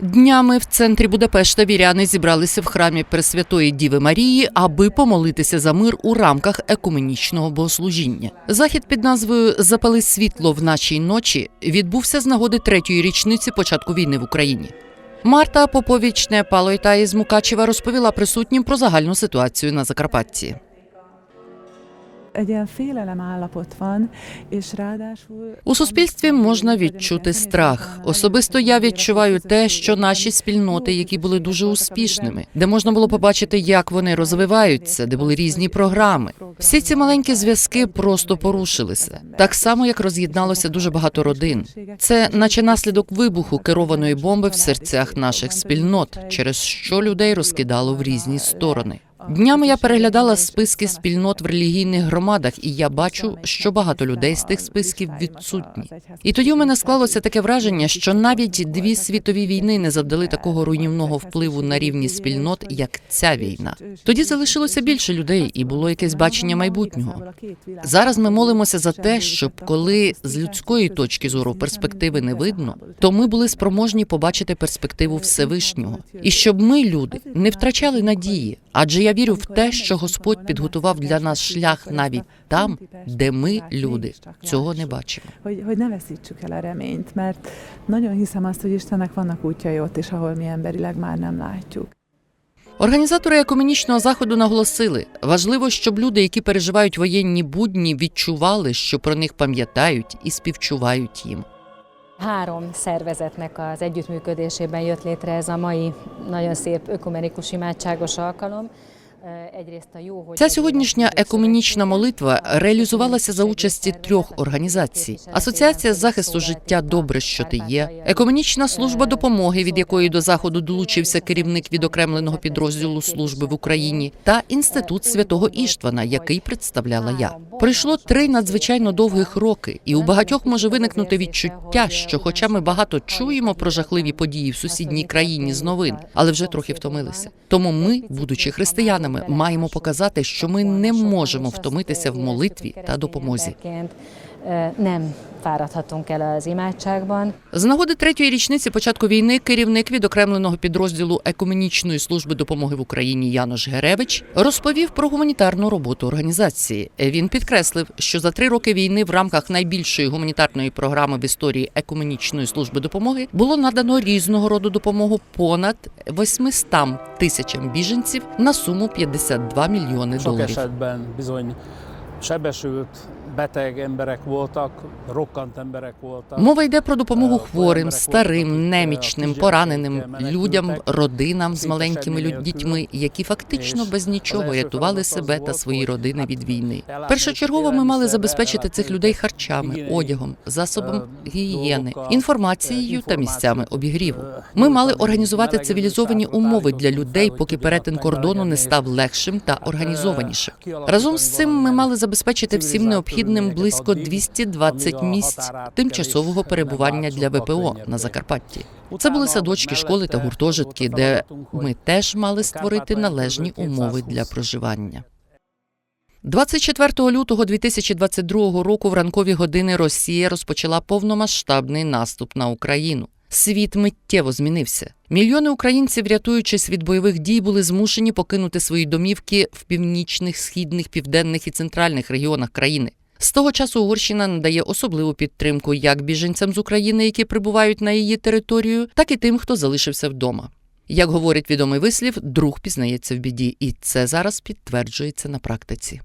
Днями в центрі Будапешта віряни зібралися в храмі Пресвятої Діви Марії, аби помолитися за мир у рамках екуменічного богослужіння. Захід під назвою Запали світло в нашій ночі відбувся з нагоди третьої річниці початку війни в Україні. Марта Поповічне Палойта із Мукачева розповіла присутнім про загальну ситуацію на Закарпатті. Egy ilyen félelem állapot van, és ráadásul... У суспільстві можна відчути страх. Особисто я відчуваю те, що наші спільноти, які були дуже успішними, де можна було побачити, як вони розвиваються, де були різні програми. Всі ці маленькі зв'язки просто порушилися, так само як роз'єдналося дуже багато родин. Це наче наслідок вибуху керованої бомби в серцях наших спільнот, через що людей розкидало в різні сторони. Днями я переглядала списки спільнот в релігійних громадах, і я бачу, що багато людей з тих списків відсутні. І тоді у мене склалося таке враження, що навіть дві світові війни не завдали такого руйнівного впливу на рівні спільнот, як ця війна. Тоді залишилося більше людей, і було якесь бачення майбутнього. Зараз ми молимося за те, щоб коли з людської точки зору перспективи не видно, то ми були спроможні побачити перспективу Всевишнього, і щоб ми, люди, не втрачали надії. Адже я вірю в те, що Господь підготував для нас шлях навіть там, де ми, люди, цього не бачимо. Hogy, hogy ne veszítsük el a reményt, mert nagyon hiszem azt, hogy Istennek vannak útjai ott is, ahol mi emberileg már nem látjuk. Організатори екуменічного заходу наголосили, важливо, щоб люди, які переживають воєнні будні, відчували, що про них пам'ятають і співчувають їм. Három szervezetnek az együttműködésében jött létre ez a mai nagyon szép ökumenikus imádságos alkalom. A Ця сьогоднішня екуменічна молитва реалізувалася за участі трьох організацій: Асоціація захисту життя Добре, що ти є, екуменічна служба допомоги, від якої до заходу долучився керівник відокремленого підрозділу служби в Україні, та інститут святого Іштвана, який представляла я. Пройшло три надзвичайно довгих роки, і у багатьох може виникнути відчуття, що, хоча ми багато чуємо про жахливі події в сусідній країні з новин, але вже трохи втомилися. Тому ми, будучи християнами, маємо показати, що ми не можемо втомитися в молитві та допомозі. Nem fáradhatunk el az imádságban. З нагоди третьої річниці початку війни керівник відокремленого підрозділу екуменічної служби допомоги в Україні Янош Геревич розповів про гуманітарну роботу організації. Він підкреслив, що за три роки війни в рамках найбільшої гуманітарної програми в історії екуменічної служби допомоги було надано різного роду допомогу понад 800 тисячам біженців на суму 52 мільйони доларів. Sebesült, beteg emberek voltak, rokkant emberek voltak. Мова йде про допомогу хворим, старим, немічним, пораненим людям, родинам з маленькими дітьми, які фактично без нічого рятували себе та свої родини від війни. Першочергово ми мали забезпечити цих людей харчами, одягом, засобом гігієни, інформацією та місцями обігріву. Ми мали організувати цивілізовані умови для людей, поки перетин кордону не став легшим та організованішим. Разом з цим ми мали забезпечити всім необхідним близько 220 місць тимчасового перебування для ВПО на Закарпатті. Це були садочки, школи та гуртожитки, де ми теж мали створити належні умови для проживання. 24 лютого 2022 року в ранкові години Росія розпочала повномасштабний наступ на Україну. Світ миттєво змінився. Мільйони українців, рятуючись від бойових дій, були змушені покинути свої домівки в північних, східних, південних і центральних регіонах країни. З того часу Угорщина надає особливу підтримку як біженцям з України, які прибувають на її територію, так і тим, хто залишився вдома. Як говорить відомий вислів, друг пізнається в біді, і це зараз підтверджується на практиці.